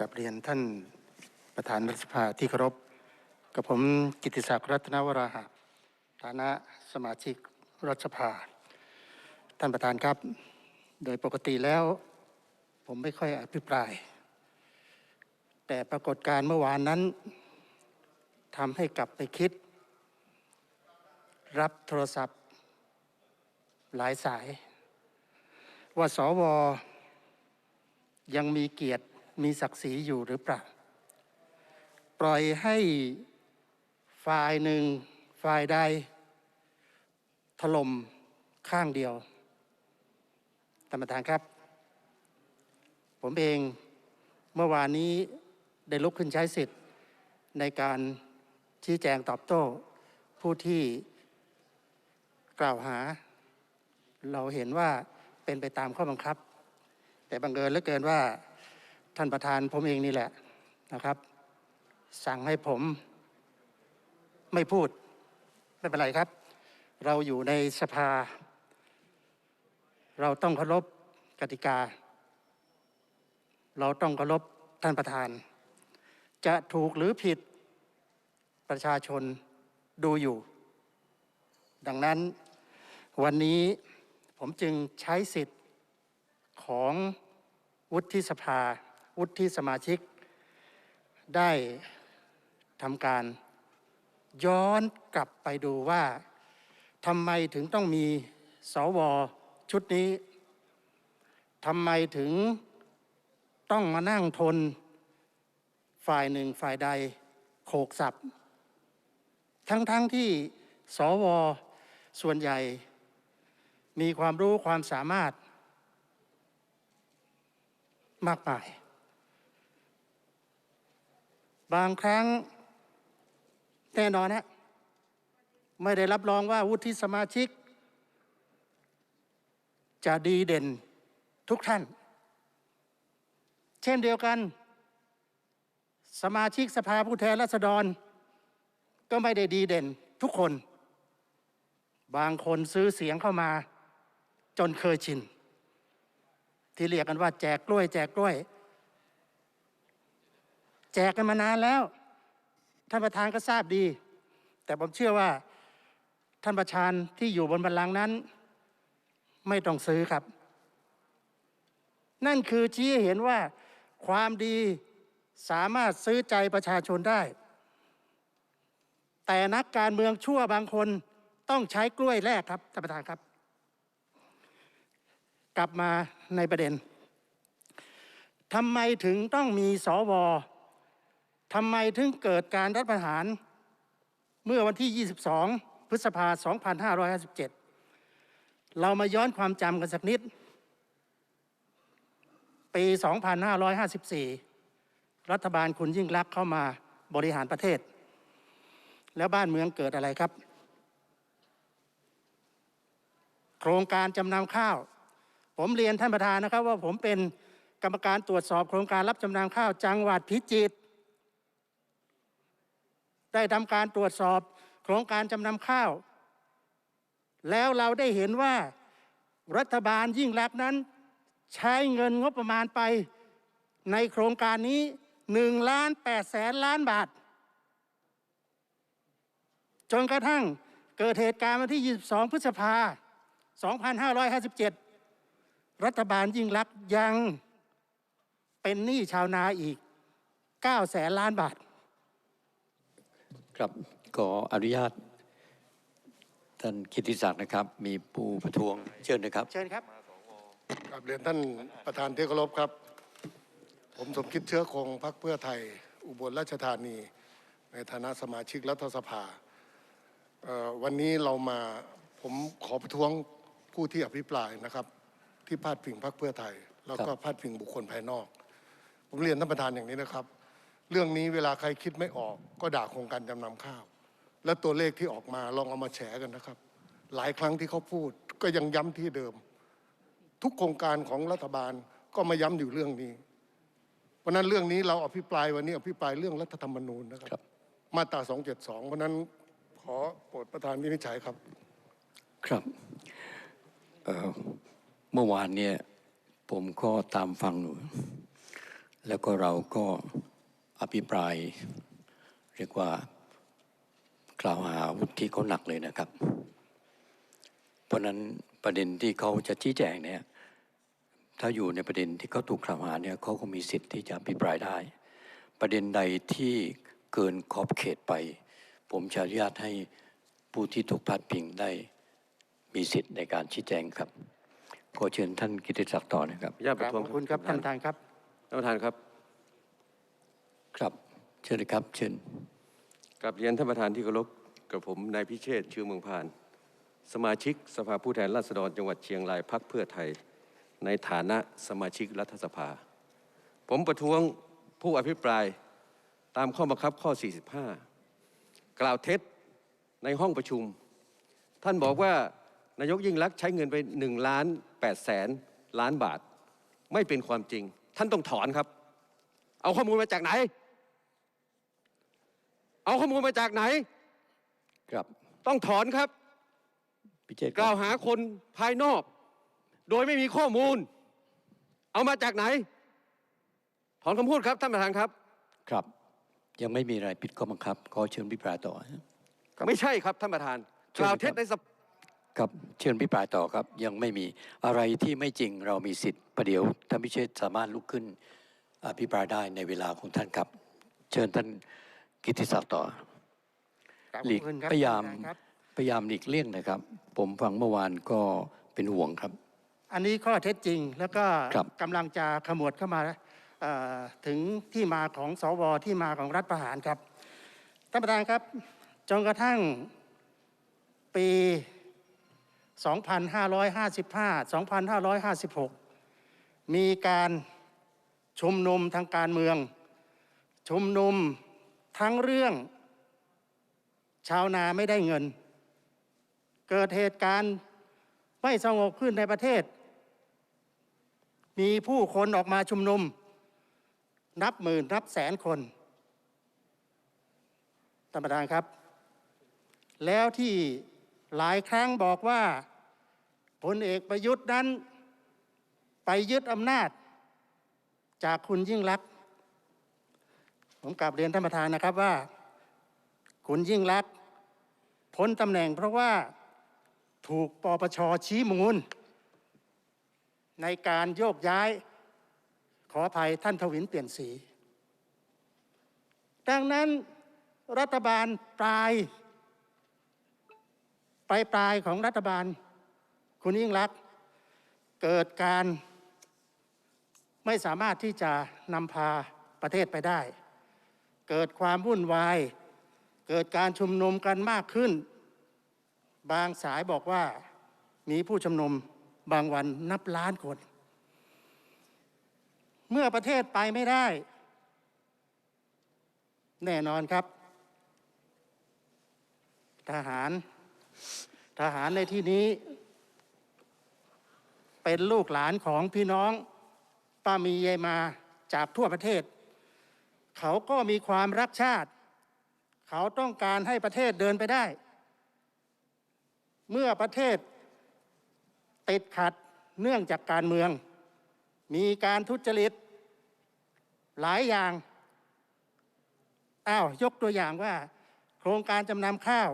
กับเรียนท่านประธานรัฐสภาที่เคารพ กับผมกิติศักดิ์รัตนวราหะฐานะสมาชิกรัฐสภา ท่านประธานครับ โดยปกติแล้ว ผมไม่ค่อยอภิปราย แต่ปรากฏการเมื่อวานนั้นทำให้กลับไปคิด รับโทรศัพท์ หลายสาย ว่าสวยังมีเกียรติ มีศักดิ์ศรีอยู่หรือเปล่า ปล่อยให้ฝ่ายหนึ่งฝ่ายใด ถล่มข้างเดียวท่านประธานครับ ผมเองเมื่อวานนี้ได้ลุกขึ้นใช้สิทธิ์ ในการชี้แจงตอบโต้ ผู้ที่กล่าวหา เราเห็นว่าเป็นไปตามข้อบังคับ แต่บังเอิญเหลือเกินว่า ท่านประธานผมเองนี่แหละนะครับ สั่งให้ผมไม่พูด ไม่เป็นไรครับ เราอยู่ในสภา เราต้องเคารพกติกา เราต้องเคารพท่านประธาน จะถูกหรือผิดประชาชนดูอยู่ ดังนั้นวันนี้ผมจึงใช้สิทธิ์ของวุฒิสภา วุฒิสมาชิก ได้ทำการย้อนกลับไปดูว่าทำไมถึงต้องมีสวชุดนี้ทำไมถึงต้องมานั่งทนฝ่ายหนึ่งฝ่ายใดโขกสับ ทั้งๆทที่สวส่วนใหญ่ มีความรู้ความสามารถมากมาย บางครั้งแน่นอนนะไม่ได้รับรองว่าวุฒิสมาชิก จะดีเด่นทุกท่าน เช่นเดียวกัน สมาชิกสภาผู้แทนราษฎร ก็ไม่ได้ดีเด่นทุกคน บางคนซื้อเสียงเข้ามา จนเคยชิน ที่เรียกกันว่าแจกกล้วย แจกกล้วย กกันมานานแล้ว ท่านประธานก็ทราบดี แต่ผมเชื่อว่าท่านประธานที่อยู่บนบัลลังก์นั้น ไม่ต้องซื้อครับ นั่นคือชี้เห็นว่าความดีสามารถซื้อใจประชาชนได้ แต่นักการเมืองชั่วบางคนต้องใช้กล้วยแรกครับท่านประธานครับ กลับมาในประเด็นทำไมถึงต้องมีสว ทำไมถึงเกิดการรัฐประหารเมื่อวันที่ 22 พฤษภา2557 เรามาย้อนความจำกันสักนิด ปี 2554 รัฐบาลคุณยิ่งรักเข้ามาบริหารประเทศ แล้วบ้านเมืองเกิดอะไรครับ โครงการจำนำข้าว ผมเรียนท่านประธานนะครับว่าผมเป็นกรรมการตรวจสอบโครงการรับจำนำข้าวจังหวัดพิจิตร ได้ทำการตรวจสอบโครงการจำนำข้าว แล้วเราได้เห็นว่ารัฐบาลยิ่งรักษณ์นั้น ใช้เงินงบประมาณไปในโครงการนี้1ล้าน8แสนล้านบาท จนกระทั่งเกิดเหตุการณ์วันที่ 22 พฤษภา 2557 รัฐบาลยิ่งรักษณ์ยังเป็นหนี้ชาวนาอีก9แสนล้านบาท ครับขออนุญาตท่านกิติศักดิ์นะครับ มีผู้ประท้วงเชิญนะครับ เชิญครับกราบเรียนท่านประธานที่เคารพครับ ผมสมคิดเชื้อคงพรรคเพื่อไทย อุบลราชธานี ในฐานะสมาชิกรัฐสภาเอ่อวันนี้เรามาผมขอประท้วงผู้ที่อภิปรายนะครับ ที่พาดพิงพรรคเพื่อไทย แล้วก็ครับพาดพิงบุคคลภายนอก ผมเรียนท่านประธานอย่างนี้นะครับ เรื่องนี้เวลาใครคิดไม่ออก ก็ด่าโครงการจำนำข้าว และตัวเลขที่ออกมาลองเอามาแฉกันนะครับ หลายครั้งที่เขาพูดก็ยังย้ำที่เดิม ทุกโครงการของรัฐบาลก็มาย้ำอยู่เรื่องนี้ เพราะฉะนั้นเรื่องนี้เราอภิปรายวันนี้อภิปรายเรื่องรัฐธรรมนูญนะคครัรับบมาตรา 272 เพราะฉะนั้นขอโปรดประธานวินิจฉัยครับ ครับเอ่อเมื่อวานเนี่ยผมก็ตามฟังอยู่แล้วก็เราก็ อภิปราย เรียกว่ากล่าวหาวุฒิเขาหนักเลยนะครับ เพราะฉะนั้นประเด็นที่เขาจะชี้แจงเนี่ยถ้าอยู่ในประเด็นที่เขาถูกกล่าวหาเนี่ยเขาก็มีสิทธิ์ที่จะอภิปรายได้ ประเด็นใดที่เกินขอบเขตไป ผมจะอนุญาตให้ผู้ที่ถูกพาดพิงได้มีสิทธิ์ในการชี้แจงครับขอเชิญท่านกิติศักดิ์ต่อนะครับญาติคปรับระท้วงขอบคุณครับท่านประธานครับท่านประธานครับ ครับเชิญครับเชิญกับเรียนท่านประธานที่เคารพกับผมนายพิเชษชื่อเมืองพาน สมาชิกสภาผู้แทนราษฎรจังหวัดเชียงรายพักเพื่อไทย ในฐานะสมาชิกรัฐสภา ผมประท้วงผู้อภิปรายตามข้อบังคับข้อ 45 กล่าวเท็จในห้องประชุม ท่านบอกว่านายกยิ่งลักษณ์ใช้เงินไป1ล้าน8แสนล้านบาท ไม่เป็นความจริง ท่านต้องถอนครับ เอาข้อมูลมาจากไหน เอาข้อมูลมาจากไหน ครับ ต้องถอนครับพิเชษฐ์กคล่ารัวบหาคนภายนอก โดยไม่มีข้อมูล เอามาจากไหน ถอนคำพูดครับท่านประธานครับ ครับ ยังไม่มีอะไรผิดข้อบังคับ ขอเชิญพิปรายต่อไม่ใช่ครับท่านประธานเชิญกล่าวครับเท็จในสภาครับเชิญพิปรายต่อครับ ยังไม่มีอะไรที่ไม่จริงเรามีสิทธิ์ประเดี๋ยวท่านพิเชษฐ์สามารถลุกขึ้นอภิปรายได้ในเวลาของท่านครับ เชิญท่าน กิติศักดิ์ต่อครับหลีกขอบคุณครับพยายามท่นประธนครับพยายามหลีกเลี่ยงนะครับ ผมฟังเมื่อวานก็เป็นห่วงครับ อันนี้ข้อเท็จจริงแล้วก็ครับกำลังจะขมวดเข้ามาเอ่อถึงที่มาของสวที่มาของรัฐประหารครับท่านประธานครับจนกระทั่งปี 2555 2556 มีการชุมนุมทางการเมือง ชุมนุม ทั้งเรื่อง ชาวนาไม่ได้เงิน เกิดเหตุการณ์ไม่สงบขึ้นในประเทศ มีผู้คนออกมาชุมนุม นับหมื่นนับแสนคนท่านประธานครับ แล้วที่หลายครั้งบอกว่าพลเอกประยุทธ์นั้น ไปยึดอำนาจจากคุณยิ่งลักษ ผมกลับเรียนท่านประธานนะครับว่า คุณยิ่งลักพ้นตำแหน่งเพราะว่าถูกปปชชี้มูล ในการโยกย้าย ขออภัยท่านทวินเปลี่ยนสี ดังนั้นรัฐบาลปลายปลายปลายของรัฐบาล คุณยิ่งรักเกิดการไม่สามารถที่จะนำพาประเทศไปได้ เกิดความวุ่นวาย เกิดการชุมนุมกันมากขึ้น บางสายบอกว่ามีผู้ชุมนุมบางวันนับล้านคน เมื่อประเทศไปไม่ได้ แน่นอนครับ ทหาร ทหารในที่นี้ เป็นลูกหลานของพี่น้องป้ามีเยมาจากทั่วประเทศ เขาก็มีความรักชาติ เขาต้องการให้ประเทศเดินไปได้ เมื่อประเทศติดขัดเนื่องจากการเมือง มีการทุจริต หลายอย่างอ้าวยกตัวอย่างว่า โครงการจำนำข้าว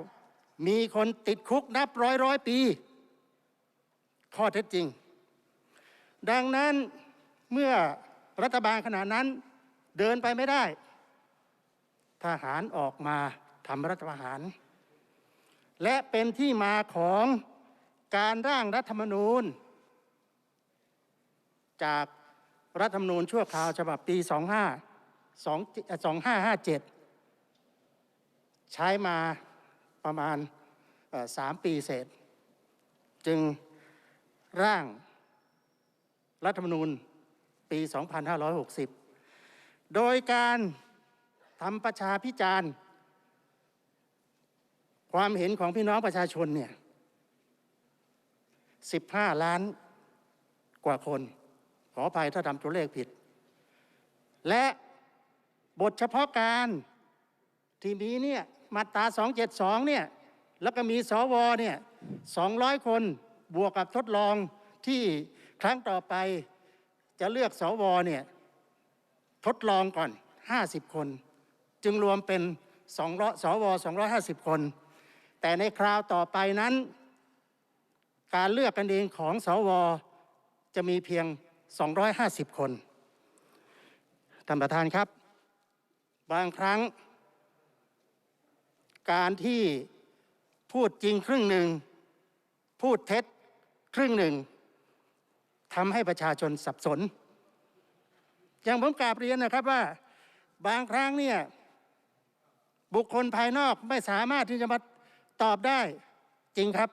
มีคนติดคุกนับร้อยร้อยปี ข้อเท็จจริง ดังนั้นเมื่อรัฐบาลขณะนั้น เดินไปไม่ได้ ทหารออกมาทำรัฐประหาร และเป็นที่มาของการร่างรัฐธรรมนูญ จากรัฐธรรมนูญชั่วคราวฉบับปี 25 2557 ใช้มาประมาณเอ่อสามปีเศษ จึงร่างรัฐธรรมนูญปี 2560 โดยการทำประชาพิจารณ์ ความเห็นของพี่น้องประชาชนเนี่ย15ล้านกว่าคน ขออภัยถ้าทำตัวเลขผิด และบทเฉพาะการที่มีเนี่ยมาตรา272เนี่ยแล้วก็มีสวเนี่ย200 คนบวกกับทดลองที่ครั้งต่อไปจะเลือกสวเนี่ย ทดลองก่อน 50 คน จึงรวมเป็น2สว250 คน แต่ในคราวต่อไปนั้น การเลือกกันเองของสวจะมีเพียง 250 คน ท่านประธานครับ บางครั้ง การที่พูดจริงครึ่งหนึ่ง พูดเท็จครึ่งหนึ่งทำให้ประชาชนสับสน อย่างผมกราบเรียนนะครับว่าบางครั้งเนี่ยบุคคลภายนอกไม่สามารถที่จะมาตอบได้จริงครับ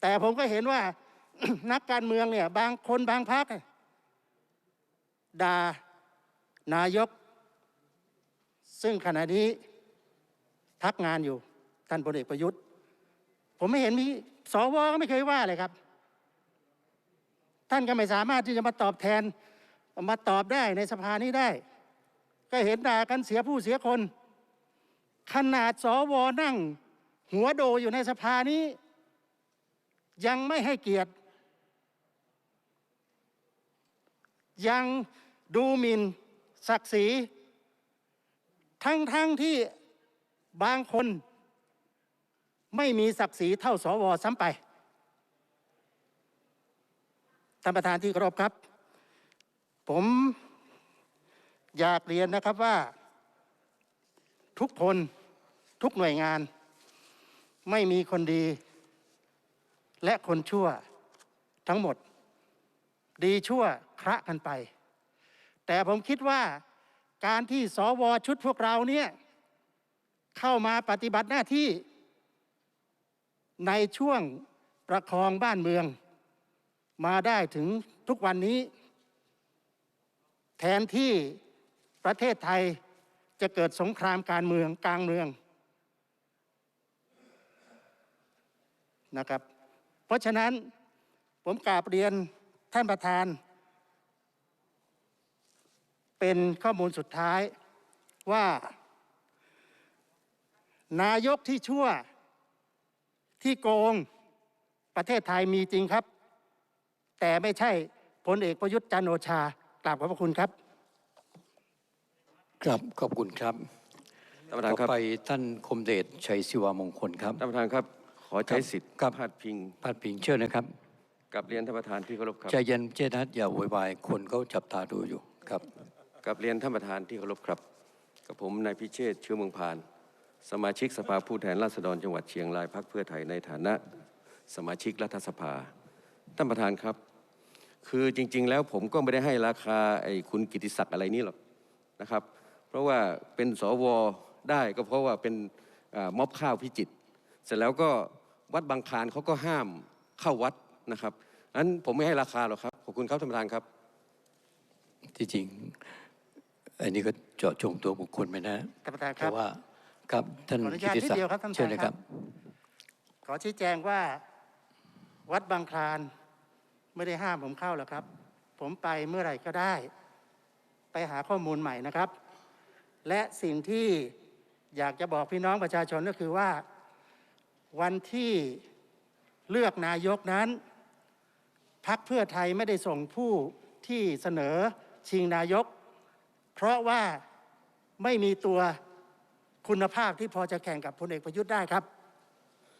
แต่ผมก็เห็นว่านักการเมืองเนี่ยบางคนบางพักด่านายก ซึ่งขณะนี้พักงานอยู่ท่านพลเอกประยุทธ์ ผมไม่เห็นมีสวก็ไม่เคยว่าเลยครับ ท่านก็ไม่สามารถที่จะมาตอบแทนมาตอบได้ในสภานี้ได้ ก็เห็นด่ากันเสียผู้เสียคน ขนาดสวนั่ง หัวโดอยู่ในสภานี้ ยังไม่ให้เกียรติ ยังดูหมิ่นศักดิ์ศรี ทั้งๆทที่บางคนไม่มีศักดิ์ศรีเท่าสวซ้ำไป ท่านประธานที่เคารพครับ ผมอยากเรียนนะครับว่า ทุกคนทุกหน่วยงาน ไม่มีคนดี และคนชั่วทั้งหมด ดีชั่วคระกันไป แต่ผมคิดว่าการที่สวชุดพวกเราเนี่ยเข้ามาปฏิบัติหน้าที่ในช่วงประคองบ้านเมือง มาได้ถึงทุกวันนี้ แทนที่ประเทศไทยจะเกิดสงครามการเมืองกลางเมืองนะครับ เพราะฉะนั้นผมกราบเรียนท่านประธาน เป็นข้อมูลสุดท้ายว่า นายกที่ชั่วที่โกงประเทศไทยมีจริงครับ แต่ไม่ใช่พลเอกประยุทธ์จันทร์โอชากราบขอบพระคุณครับครับขอบคุณครับท่านประธานต่อครับไปท่านคมเดชชัยศิวามงคลครับท่านประธานครับ ขอใช้สิทธิ์ครับพาดพิงพาดพิงเชิญนะครับกับเรียนท่านประธานที่เคารพครับใจเย็นเจนัทอย่าโวยวายคนเขาจับตาดูอยู่ครับกับเรียนท่านประธานที่เคารพครับ กับผมนายพิเชษฐ์เชื้อเมืองพาน สมาชิกสภาผู้แทนราษฎรจังหวัดเชียงรายพักเพื่อไทยในฐานะ สมาชิกรัฐสภา ท่านประธานครับ คือจริง ๆ แล้วผมก็ไม่ได้ให้ราคาไอ้คุณกิติศักดิ์อะไรนี่หรอกนะครับ เพราะว่าเป็นสวได้ก็เพราะว่าเป็นอ่าม็อบข้าวพิจิตรเสร็จแล้วก็วัดบางคลานเขาก็ห้ามเข้าวัดนะครับนั้นผมไม่ให้ราคาหรอกครับขอบคุณครับท่านประธานครับ ที่จริงอันนี้ก็เจาะจงตัวบุคคลไปนะท่านประธานคแต่รับว่าครับท่านขออนุกิญาตตินิดศักเดียวดิ์ครับท่านประธานเชิญเลยคครัรับบขอชี้แจงว่าวัดบางคลาน ไม่ได้ห้ามผมเข้าหรอกครับ ผมไปเมื่อไหร่ก็ได้ ไปหาข้อมูลใหม่นะครับ และสิ่งที่อยากจะบอกพี่น้องประชาชนก็คือว่าวันที่เลือกนายกนั้นพักเพื่อไทยไม่ได้ส่งผู้ที่เสนอชิงนายก เพราะว่าไม่มีตัวคุณภาพที่พอจะแข่งกับพลเอกประยุทธ์ได้ครับ